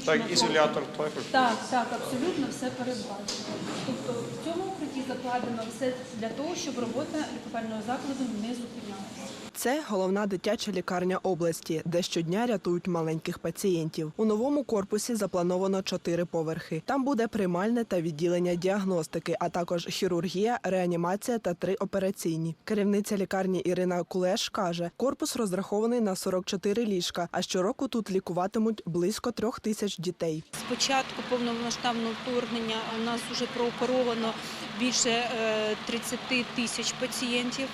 фактично Так, ізолятор також. Так, так, абсолютно все передбачено. Тобто в цьому укритті закладено все для того, щоб робота лікувального закладу не зупинялася. Це головна дитяча лікарня області, де щодня рятують маленьких пацієнтів. У новому корпусі заплановано чотири поверхи. Там буде приймальне та відділення діагностики, а також хірургія, реанімація та три операційні. Керівниця лікарні Ірина Кулеш каже, корпус розрахований на 44 ліжка, а щороку тут лікуватимуть близько трьох тисяч дітей. З початку повномасштабного вторгнення у нас вже прооперовано більше е, 30 тисяч пацієнтів.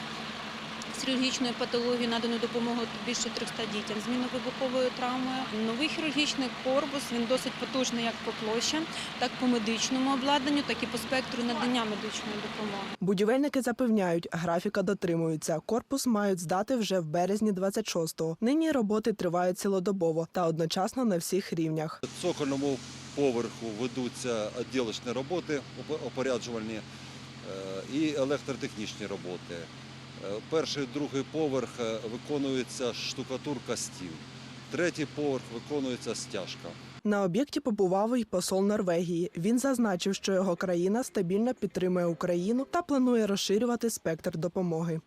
З хірургічною патологією надано допомогу більше 300 дітям з міновибуховою травмою. Новий хірургічний корпус він досить потужний як по площам, так по медичному обладнанню, так і по спектру надання медичної допомоги. Будівельники запевняють, графіка дотримуються. Корпус мають здати вже в березні 26-го. Нині роботи тривають цілодобово та одночасно на всіх рівнях. цокольному поверху ведуться відділочні роботи оп- опоряджувальні е, і електротехнічні роботи. Е, Перший, другий поверх е, виконується штукатурка стін. Третій поверх виконується стяжка. На об'єкті побував і посол Норвегії. Він зазначив, що його країна стабільно підтримує Україну та планує розширювати спектр допомоги.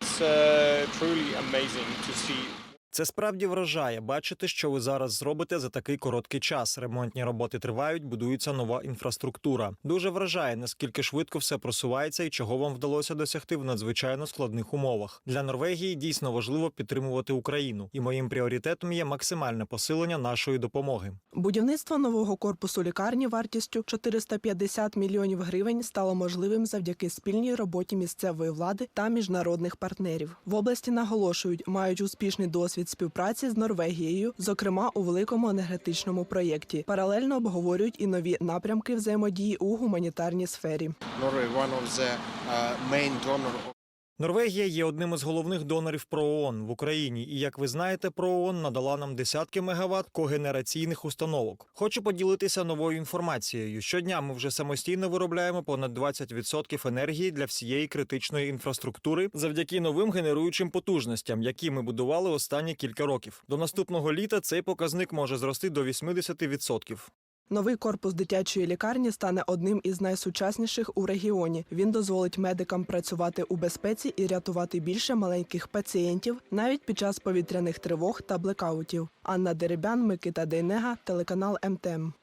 Це справді вражає бачити, що ви зараз зробите за такий короткий час. Ремонтні роботи тривають, будується нова інфраструктура. Дуже вражає, наскільки швидко все просувається і чого вам вдалося досягти в надзвичайно складних умовах. Для Норвегії дійсно важливо підтримувати Україну, і моїм пріоритетом є максимальне посилення нашої допомоги. Будівництво нового корпусу лікарні вартістю 450 мільйонів гривень стало можливим завдяки спільній роботі місцевої влади та міжнародних партнерів. В області наголошують, мають успішний досвід співпраці з Норвегією, зокрема у великому енергетичному проєкті. Паралельно обговорюють і нові напрямки взаємодії у гуманітарній сфері. Норвегія є одним із головних донорів ПРООН в Україні, і як ви знаєте, ПРООН надала нам десятки мегаватт когенераційних установок. Хочу поділитися новою інформацією. Щодня ми вже самостійно виробляємо понад 20% енергії для всієї критичної інфраструктури завдяки новим генеруючим потужностям, які ми будували останні кілька років. До наступного літа цей показник може зрости до 80%. Новий корпус дитячої лікарні стане одним із найсучасніших у регіоні. Він дозволить медикам працювати у безпеці і рятувати більше маленьких пацієнтів навіть під час повітряних тривог та блекаутів. Анна Деребян, Микита Дейнега, телеканал МТМ.